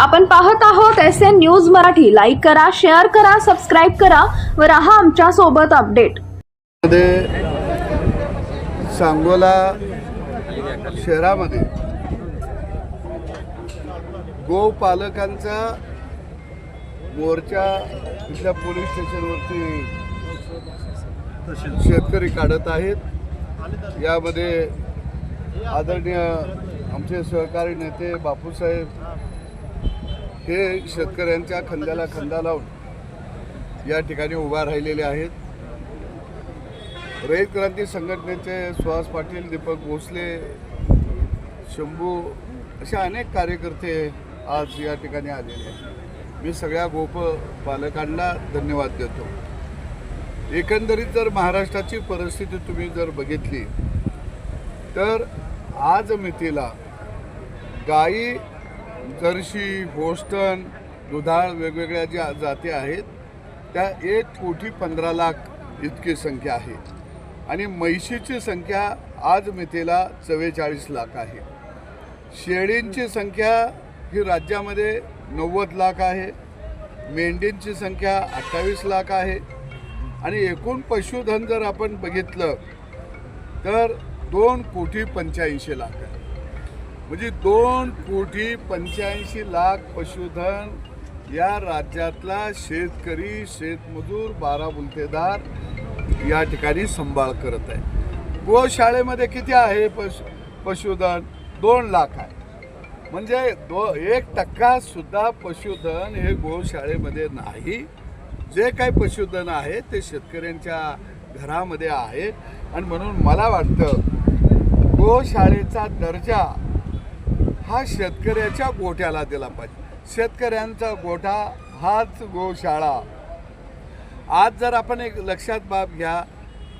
आपण पाहत आहोत S N news Marathi. Like करा शेअर करा सबस्क्राईब करा व राहा आमच्यासोबत अपडेटमध्ये सांगोला शहरामध्ये गोपालकांचा मोर्चा इथल्या पोलीस स्टेशनवरती शेतकरी काढत आहेत. यामध्ये आदरणीय आमचे सहकारी नेते बापूसाहेब हे शेतकऱ्यांच्या खांद्याला खांदा लावून या ठिकाणी उभा राहिलेले आहेत. रयत क्रांती संघटनेचे सुहास पाटील दीपक भोसले शंभू असे अनेक कार्यकर्ते आज या ठिकाणी आलेले आहेत. मी सगळ्या गोप पालकांना धन्यवाद देतो. एकंदरीत जर महाराष्ट्राची परिस्थिती तुम्ही जर बघितली तर आज मितीला गायी जर्शी होस्टन दुधाळ वेगवेगळ्या ज्या जाती आहेत त्या एक कोटी पंधरा लाख इतकी संख्या आहे. आणि म्हैशीची संख्या आज मिथेला चव्वेचाळीस लाख आहे. शेळींची संख्या ही राज्यामध्ये नव्वद लाख आहे. मेंढींची संख्या अठ्ठावीस लाख आहे. आणि एकूण पशुधन जर आपण बघितलं तर दोन कोटी पंच्याऐंशी लाख आहे. म्हणजे दोन कोटी पंच्याऐंशी लाख पशुधन या राज्यातला शेतकरी शेतमजूर बारा बुलतेदार या ठिकाणी सांभाळ करत आहे. गोशाळेमध्ये किती आहे पशु पशुधन? दोन लाख आहे. म्हणजे दो एक टक्का सुद्धा पशुधन हे गोशाळेमध्ये नाही. जे काही पशुधन आहे ते शेतकऱ्यांच्या घरामध्ये आहे. आणि म्हणून मला वाटतं गोशाळेचा दर्जा हा शेतकऱ्याच्या गोठ्याला दिला पाहिजे. शेतकऱ्यांचा गोठा हाच गोशाळा. आज जर आपण एक लक्षात बाब घ्या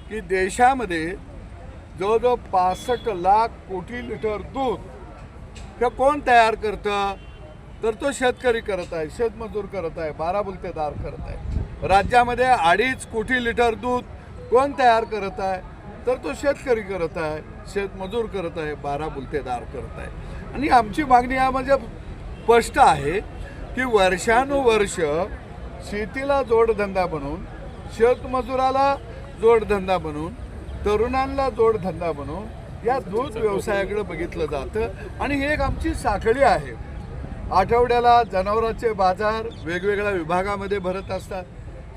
की देशामध्ये जवळजवळ पासष्ट लाख कोटी लिटर दूध हे कोण तयार करतं? तर तो शेतकरी करत आहे शेतमजूर करत आहे बाराबुलतेदार करत आहे. राज्यामध्ये अडीच कोटी लिटर दूध कोण तयार करत आहे? तर तो शेतकरी करत आहे शेतमजूर करत आहे बारा बुलतेदार करत आहे. आणि आमची मागणी यामध्ये म्हणजे स्पष्ट आहे की वर्षानुवर्ष शेतीला जोडधंदा बनवून शेतमजुराला जोडधंदा बनवून तरुणांना जोडधंदा बनवून या दूध व्यवसायाकडे बघितलं जातं. आणि ही एक आमची साखळी आहे. आठवड्याला जनावरांचे बाजार वेगवेगळ्या विभागामध्ये भरत असतात.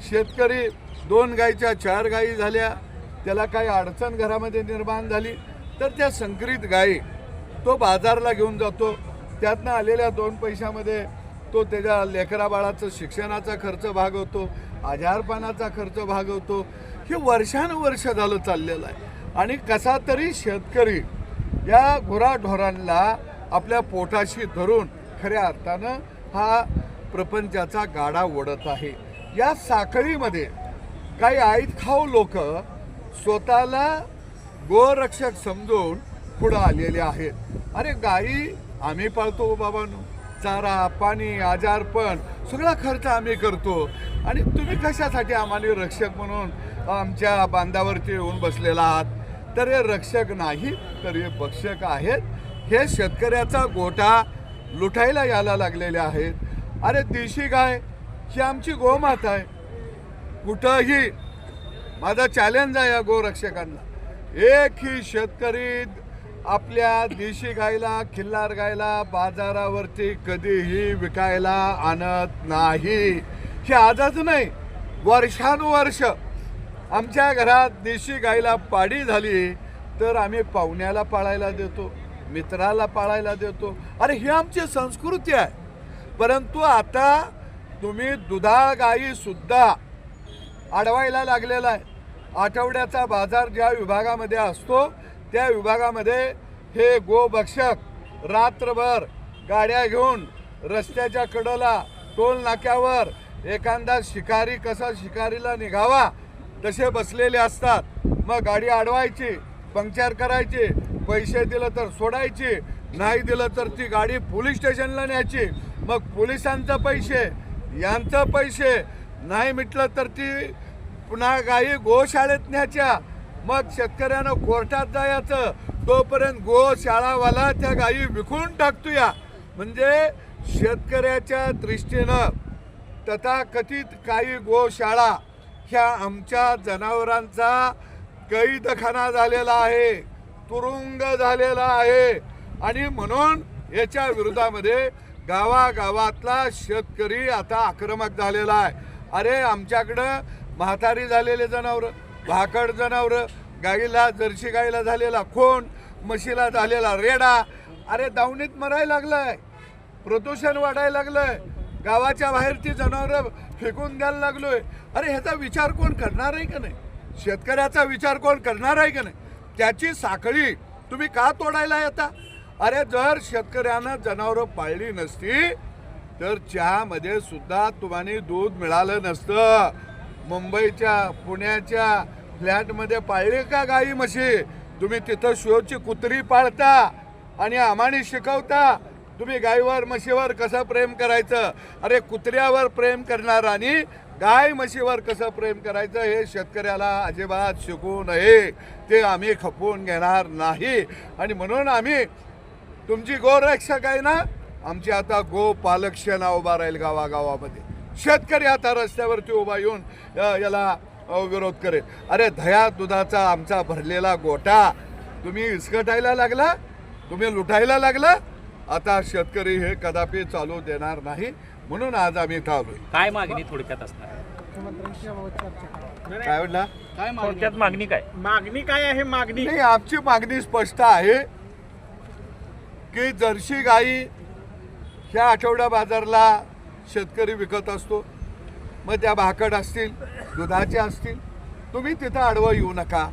शेतकरी दोन गायीच्या चार गायी झाल्या. त्याला काही अडचण घरामध्ये निर्माण झाली. तर त्या संकरित गायी तो बाजारला घेऊन जातो. त्यातनं आलेल्या दोन पैशामध्ये तो त्याच्या लेकराबाळाचं शिक्षणाचा खर्च भागवतो आजारपणाचा खर्च भागवतो हे वर्षानुवर्ष झालं चाललेलं आहे. आणि कसा तरी शेतकरी या गुराढोरांना आपल्या पोटाशी धरून खऱ्या अर्थानं हा प्रपंचाचा गाडा ओढत आहे. या साखळीमध्ये काही आईत खाऊ लोक स्वतःला गोरक्षक समजून पुढं आलेले आहेत. अरे गाई आम्ही पाळतो हो बाबांनो. चारा पाणी आजारपण सगळा खर्च आम्ही करतो. आणि तुम्ही कशासाठी आम्हाला रक्षक म्हणून आमच्या बांधावरती येऊन बसलेला आहात? तर हे रक्षक नाही तर हे भक्षक आहेत. हे शेतकऱ्याचा गोठा लुटायला यायला लागलेले आहेत. अरे देशी गाय ही आमची गोमाता आहे. कुठंही. माझा चॅलेंज आहे या गोरक्षकांना. एकही शेतकरी आपल्या देशी गायला खिल्लार गायला बाजारावरती कधीही विकायला आणत नाही. हे आजच नाही वर्षानुवर्ष आमच्या घरात देशी गायला पाडी झाली तर आम्ही पाहुण्याला पाळायला देतो मित्राला पाळायला देतो. अरे ही आमची संस्कृती आहे. परंतु आता तुम्ही दुधाळ गायीसुद्धा अडवायला लागलेला आहे. आठवड्याचा बाजार ज्या विभागामध्ये असतो त्या विभागामध्ये हे गोभक्षक रात्रभर गाड्या घेऊन रस्त्याच्या कडेला टोल नाक्यावर एखादा शिकारी कसा शिकारीला निघावा तसे बसलेले असतात. मग गाडी अडवायची पंक्चर करायची पैसे दिलं तर सोडायची नाही दिलं तर ती गाडी पोलीस स्टेशनला न्यायची. मग पोलिसांचं पैसे यांचं पैसे नाही मिटलं तर ती पुन्हा गाई गोशाळेत न्यायच्या. मग शेतकऱ्यानं कोर्टात जायचं. तोपर्यंत गोशाळावाला त्या गायी विकून टाकतो या म्हणजे शेतकऱ्याच्या दृष्टीनं तथाकथित काही गोशाळा ह्या आमच्या जनावरांचा कैदखाना झालेला आहे. तुरुंग झालेला आहे. आणि म्हणून याच्या विरोधामध्ये गावागावातला शेतकरी आता आक्रमक झालेला आहे. अरे आमच्याकडं म्हातारी झालेले जनावरं. भाकड जनावरं गाईला जर्सी गाईला झालेला खोंड म्हशीला झालेला रेडा. अरे दावणीत मरायला लागलाय. प्रदूषण वाढायला लागलंय. गावाच्या बाहेरची जनावरं फेकून द्यायला लागलोय. अरे ह्याचा विचार कोण करणार आहे का नाही? शेतकऱ्याचा विचार कोण करणार आहे का नाही? त्याची साखळी तुम्ही का तोडायला येता अरे जर शेतकऱ्यानं जनावरं पाळली नसती तर चहामध्ये सुद्धा तुम्हाला दूध मिळालं नसतं. मुंबईच्या पुण्याच्या फ्लॅटमध्ये पाळली का गाई म्हशी? तुम्ही तिथं शोची कुत्री पाळता आणि आम्हाने शिकवता. तुम्ही गायीवर म्हशीवर कसं प्रेम करायचं? अरे कुत्र्यावर प्रेम करणार आणि गाय म्हशीवर कसं प्रेम करायचं हे शेतकऱ्याला अजिबात शिकू नये. ते आम्ही खपवून घेणार नाही. आणि म्हणून आम्ही तुमची गोरक्षक आहे ना? आमची आता गो पालक्ष नाव उभा राहील गावागावामध्ये. शेतकरी आता रस्त्यावरती उभा येऊन याला विरोध करेल. अरे दह्या दुधाचा आमचा भरलेला गोटा तुम्ही इसकटायला लागला? तुम्ही लुटायला लागला? आता शेतकरी हे कदापि चालू देणार नाही म्हणून आज आम्ही आलोय. काय मागणी थोडक्यात असणार? आहे? काय म्हटला? थोडक्यात मागणी काय? मागणी काय आहे? मागणी. नाही आमची मागणी स्पष्ट आहे की जर्सी गाई ह्या आठवडा बाजारला शेतकरी विकत असतो मग त्या भाकड असतील दुधाचे असतील तुम्ही तिथं आडवं येऊ नका.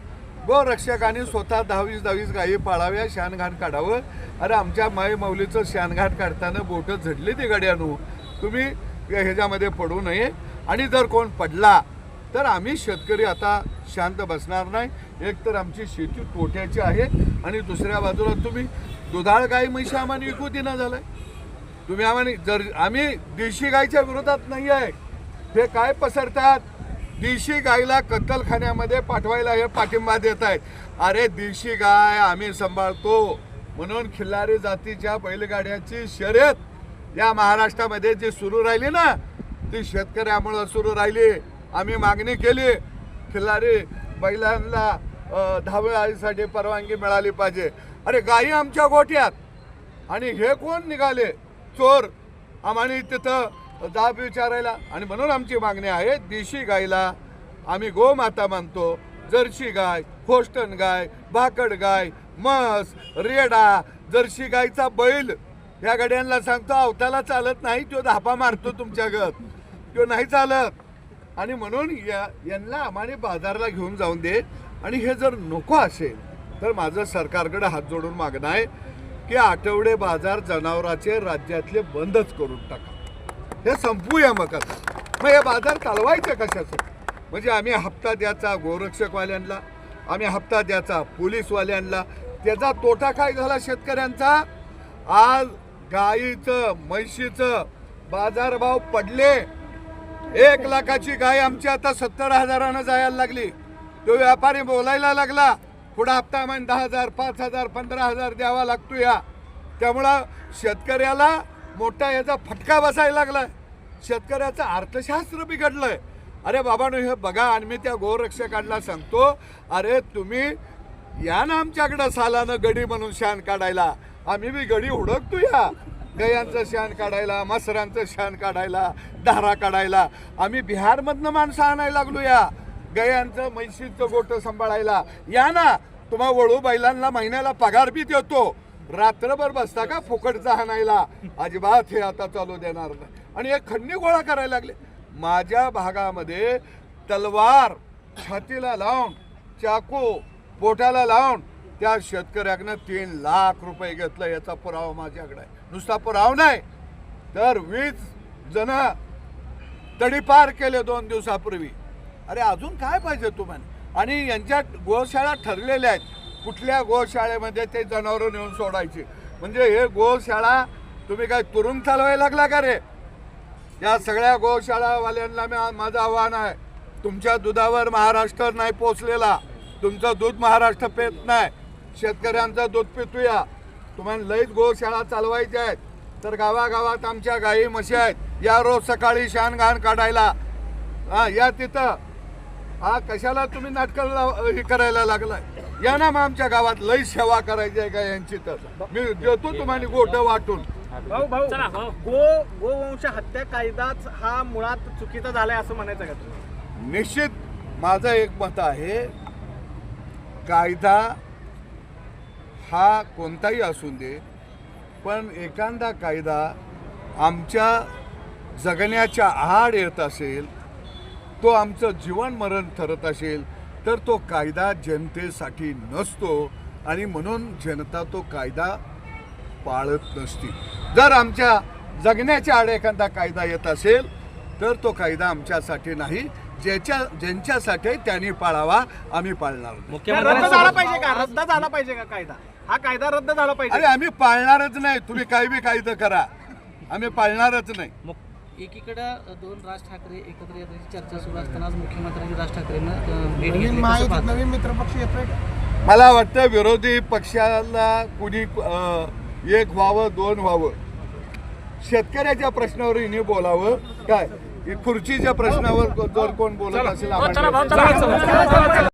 गोरक्षकांनी स्वतः दहावीस दहावीस गायी पाळाव्या शानघाट काढावं. अरे आमच्या माय माऊलीचं शानघाट काढताना बोटं झडली ती गड्यानू. तुम्ही ह्याच्यामध्ये पडू नये. आणि जर कोण पडला तर आम्ही शेतकरी आता शांत बसणार नाही. एक तर आमची शेती तोट्याची आहे. आणि दुसऱ्या बाजूला तुम्ही दुधाळ गाई म्हशी आम्हाला विकू दिना आहे तुम्ही आम्हाला जर आम्ही देशी गायच्या विरोधात नाही आहे. हे काय पसरतात? देशी गायला कत्तलखान्यामध्ये पाठवायला हे पाठिंबा देत आहेत. अरे देशी गाय आम्ही सांभाळतो. म्हणून खिल्लारी जातीच्या बैलगाड्याची शर्यत या महाराष्ट्रामध्ये जी सुरू राहिली ना ती शेतकऱ्यामुळं सुरू राहिली. आम्ही मागणी केली खिल्लारी बैलांना अं, परवानगी मिळाली पाहिजे. अरे गायी आमच्या गोठ्यात. आणि हे कोण निघाले? चोर. आम्हाला तिथं जाब विचारायला. आणि म्हणून आमची मागणी आहे देशी गायला आम्ही गोमाता मानतो. जर्सी गाय होस्टन गाय भाकड गाय म्हस रेडा जर्सी गायचा बैल. या गाड्यांना सांगतो अवताला चालत नाही तो धापा मारतो तुमच्या गत तो नाही चालत. आणि म्हणून या यांना आम्हाला बाजारला घेऊन जाऊन दे. आणि हे जर नको असेल तर माझं सरकारकडे हात जोडून मागणं आहे. की आठवडे बाजार जनावराचे राज्यातले बंदच करून टाका. हे संपूया मग आता मग हे बाजार चालवायचे कशाचं? म्हणजे आम्ही हप्ता द्याचा गोरक्षकवाल्यांना आम्ही हप्ता द्याचा पोलीसवाल्यांना त्याचा तोटा काय झाला शेतकऱ्यांचा? आज गाईचं म्हैशीचं बाजारभाव पडले. एक लाखाची गाय आमची आता सत्तर हजारानं जायला लागली. तो व्यापारी बोलायला लागला पुढं हप्ता म्हणजे दहा हजार पाच हजार पंधरा हजार द्यावा लागतो या त्यामुळं शेतकऱ्याला मोठा याचा फटका बसायला लागलाय. शेतकऱ्याचं अर्थशास्त्र बिघडलंय. अरे बाबांनो हे बघा आणि मी त्या गोरक्षकांना सांगतो अरे तुम्ही या ना आमच्याकडं सालानं गडी म्हणून शान काढायला. आम्ही बी गडी हुडकतो या. गयांचं शान काढायला मसरांचं शान काढायला धारा काढायला. आम्ही बिहारमधनं माणसं आणायला लागलो या. गयांचं म्हैशीचं गोट सांभाळायला. या ना तुम्हा वळू बैलांना महिन्याला पगार बी देतो. रात्रभर बसता का फुकटचा हाणायला अजिबात हे आता चालू देणार नाही. आणि हे खंडी गोळा करायला लागले. माझ्या भागामध्ये तलवार छातीला लावून चाकू पोटाला लावून त्या शेतकऱ्याकडनं तीन लाख रुपये घेतलं. याचा पुरावा माझ्याकडे आहे. नुसता पुरावा नाही तर वीज जण तडीपार केले दोन दिवसापूर्वी. अरे अजून काय पाहिजे तुम्हाला आणि यांच्या गोशाळा ठरलेल्या आहेत. कुठल्या गोशाळेमध्ये ते जनावरं नेऊन सोडायची? म्हणजे हे गोशाळा तुम्ही काय तुरुंग चालवायला लागला का रे? या सगळ्या गोशाळावाल्यांना मी माझं आव्हान आहे. तुमच्या दुधावर महाराष्ट्र नाही पोचलेला. तुमचं दूध महाराष्ट्र पेत नाही. शेतकऱ्यांचं दूध पितूया. तुम्हाला लईच गोशाळा चालवायच्या आहेत. तर गावागावात आमच्या गाई म्हशी आहेत. या रोज सकाळी शान घाण काढायला. हा या तिथं. हा कशाला तुम्ही नाटक हे करायला लागलाय? या ना मग आमच्या गावात लई सेवा करायची आहे का यांची तर? मी देतो तुम्हाला गोट वाटून. भाऊ भाऊ. गो गोवंश हत्या कायदाच हा मुळात चुकीचा झालाय असं म्हणायचं का तुम्ही निश्चित माझं एक मत आहे कायदा हा कोणताही असू दे पण एखादा कायदा आमच्या जगण्याच्या आड येत असेल तो आमचं जीवन मरण ठरत असेल तर तो कायदा जनतेसाठी नसतो आणि म्हणून जनता तो कायदा पाळत नसती. जर आमच्या जगण्याच्या आड एखादा कायदा येत असेल तर तो कायदा आमच्यासाठी नाही. ज्याच्या ज्यांच्यासाठी त्यांनी पाळावा आम्ही पाळणार. रद्द झाला पाहिजे का? रद्द झाला पाहिजे का कायदा? हा कायदा रद्द झाला अरे पाहिजे आम्ही पाळणारच नाही. तुम्ही काही बी कायदा करा. आम्ही पाळणारच नाही. एकीकडे दोन राज ठाकरे एकत्र येण्याची चर्चा सुरू असताना आज मुख्यमंत्र्यांनी राज ठाकरेंना भेट नवीन घेतली. महायुतीत? नवीन मित्रपक्ष येतोय? का मला वाटतं विरोधी पक्षाला कुणी अं, एक व्हावं दोन व्हावं. शेतकऱ्याच्या प्रश्नावर हिने बोलावं. काय? ही खुर्चीच्या प्रश्नावर जर कोण बोलत असेल हो,